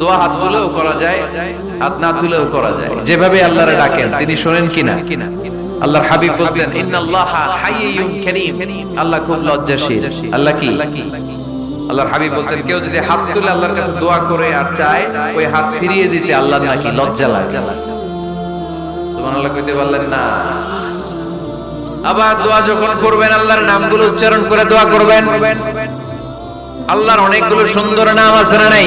দোয়া হাত তুলেও করা যায়, হাত না তুলেও করা যায়। যেভাবে আল্লাহরে ডাকেন, তিনি শোনেন কিনা? আল্লাহর হাবিব বলতেন আল্লাহ খুব লজ্জাশীল। আল্লাহ কি? আল্লাহর হাবিব বলতেন, কেউ যদি হাত তুলে আল্লাহর কাছে দোয়া করে আর চায়, ওই হাত ফিরিয়ে দিতে নাকি লজ্জা লাগে? আবার দোয়া যখন করবেন, আল্লাহর উচ্চারণ করে দোয়া করবেন। আল্লাহর অনেকগুলো সুন্দর নাম আছে না নাই?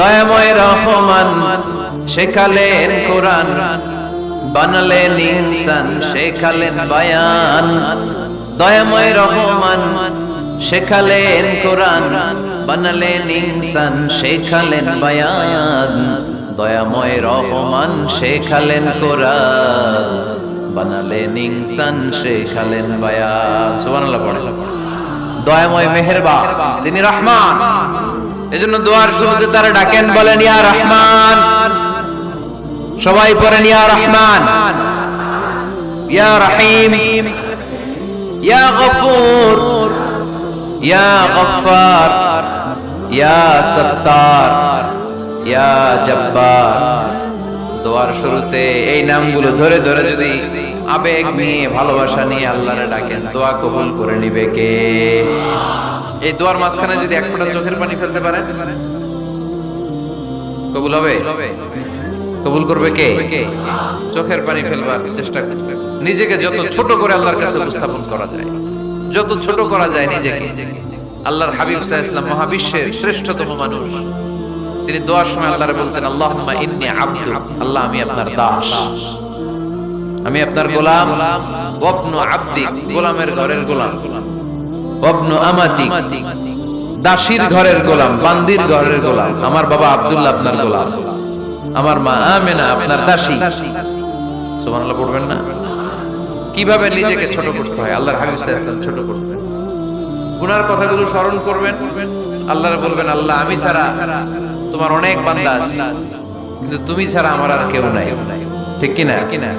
দয়াময় রহমান, শেখালেন কোরআন, বানালেন ইনসান, শেখালেন বায়ান। দয়াময় রহমান, শেখালেন কোরআন, বানালেন ইনসান, শেখালেন বায়ান। দয়াময় রহমান, শেখালেন কোরআন, বানালেন ইনসান, শেখালেন বায়ান। সুবহানাল্লাহ পড়ে দয়াময় মেহেরবা তিনি রহমান। এজন্য দোয়ার শুরুতে তারা ডাকেন, বলেন, ইয়া রহমান। সবাই পড়েন, ইয়া রহমান। ইয়া রহিম। ইয়া গফুর। ইয়া গফফার। ইয়া সত্তার। ইয়া জব্বার। দোয়ার শুরুতে এই নামগুলো ধরে ধরে যদি আবেগ নিয়ে, ভালোবাসা নিয়ে আল্লাহরে ডাকেন, দোয়া কবুল করে নিবে কে? এই দোয়ার মাঝখানে যদি এক ফোঁটা চোখের পানি ফেলতে পারেন কবুল হবে? কবুল করবে কে? চোখের পানি ফেলবার চেষ্টা নিজেকে যত ছোট করে আল্লাহর কাছে উপস্থাপন করা যায়, যত ছোট করা যায় নিজেকে। আল্লাহর হাবিব সাহ ইসলাম মহাবিশ্বের শ্রেষ্ঠতম মানুষ। তিনি দোয়ার সময় আল্লাহরে বলতেন, আল্লাহুম্মা ইন্নী আব্দু আল্লাহ আমি আপনার দাস। আমি আপনার গোলাম। ওয়াবনু আব্দি, গোলামের ঘরের গোলাম গোলাম। দাসীর ঘরের গোলাম, বান্দির ঘরের গোলাম, আমার বাবা আব্দুল্লাহ আপনার গোলাম, আমার মা আমেনা আপনার দাসী। সুবহানাল্লাহ, পড়বেন না? কীভাবে নিজেকে ছোট করতে হয়? আল্লাহর হাবিব ছোট করবেন গুনার কথাগুলো স্মরণ করবেন। আল্লাহরে বলবেন, আল্লাহ, আমি ছাড়া তোমার অনেক বান্দা কিন্তু তুমি ছাড়া আমার আর কেউ নাই। ঠিক কি না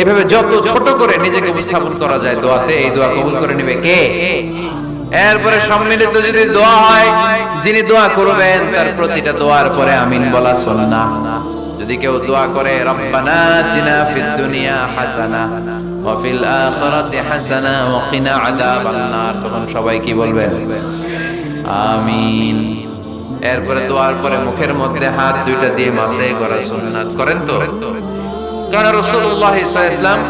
এভাবে যত ছোট করে নিজেকে উপস্থাপন করা যায় দোয়াতে, এই দোয়া কবুল করে নেবে কে? এরপরে সম্মিলিত যদি দোয়া হয়, যিনি দোয়া করবেন, তার প্রতিটা দোয়ার পরে আমিন বলা সুন্নাহ। যদি কেউ দোয়া করে, রব্বানা জিনা ফিদ দুনিয়া হাসানা ফিল আখিরাতি হাসানা, ওয়া কিনা আযাবান নার তখন সবাই কি আমিন। এরপরে দোয়ার পরে মুখের মধ্যে হাত দুইটা দিয়ে মাসে করা সুন্নাত করেন তো? কারণ রাসূলুল্লাহ সাল্লাল্লাহু আলাইহি ওয়াসাল্লাম,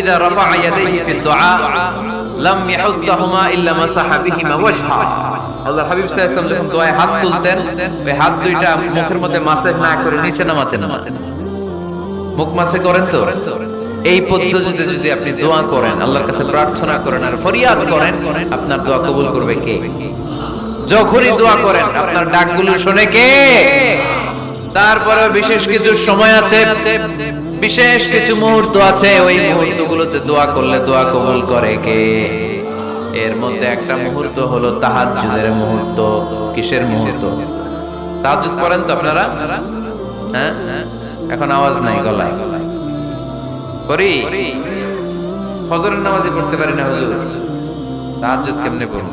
ইদা রাফা ইয়াদাইহি ফি দুআ লাম ইল্লা ওয়াজহা। হাবিব সাল্লাল্লাহু আলাইহি যখন দোয়ায় হাত তুলতেন, ওই হাত দুইটা মুখের মধ্যে মাসে না করে নিচে নামাতেন। মুখ মাসে করেন তো? এই পদ্ধতিতে যদি আপনি দোয়া করেন, আল্লাহর কাছে প্রার্থনা করেন আর ফরিয়াদ করেন, আপনার দোয়া কবুল করবে কে? যখনই দোয়া করেন, আপনার ডাকগুলো শোনে কে? তারপরে বিশেষ কিছু সময় আছে, বিশেষ কিছু মুহূর্ত আছে, ওই মুহূর্তগুলোতে দোয়া করলে দোয়া কবুল করে কে? এর মধ্যে একটা মুহূর্ত হলো তাহাজ্জুদের মুহূর্ত। কিসের মুহূর্ত? তাহাজ্জুদ পড়েন তো আপনারা? হ্যাঁ? এখন আওয়াজ নাই গলায়। করি? ফজরের নামাজে পড়তে পারি না হুজুর। তাহাজ্জুদ কেমনে পড়ব?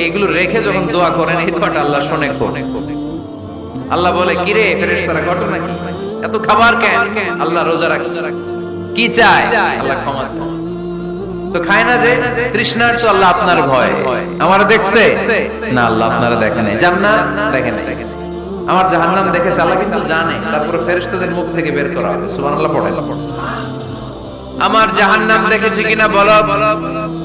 এইগুলো রেখে যখন দোয়া করেন, এই দোয়াটা আল্লাহ শোনে আল্লাহ বলে, কিরে ফেরেশতারা, ঘটনা কি? এত খাবার কেন? আল্লাহ রোজা রাখছে। কি চায়? আল্লাহ ক্ষমা তো খায় না যে, তৃষ্ণার তো আল্লাহ আপনার ভয়। আমার দেখছে? না, আল্লাহ আপনারা আমার জাহান্নাম আল্লাহ কিন্তু জানে। তারপরে ফেরেশতাদের মুখ থেকে বের করা হবে। সুবহানাল্লাহ পড়ে আমার জাহান্নাম দেখেছে কিনা, বলো।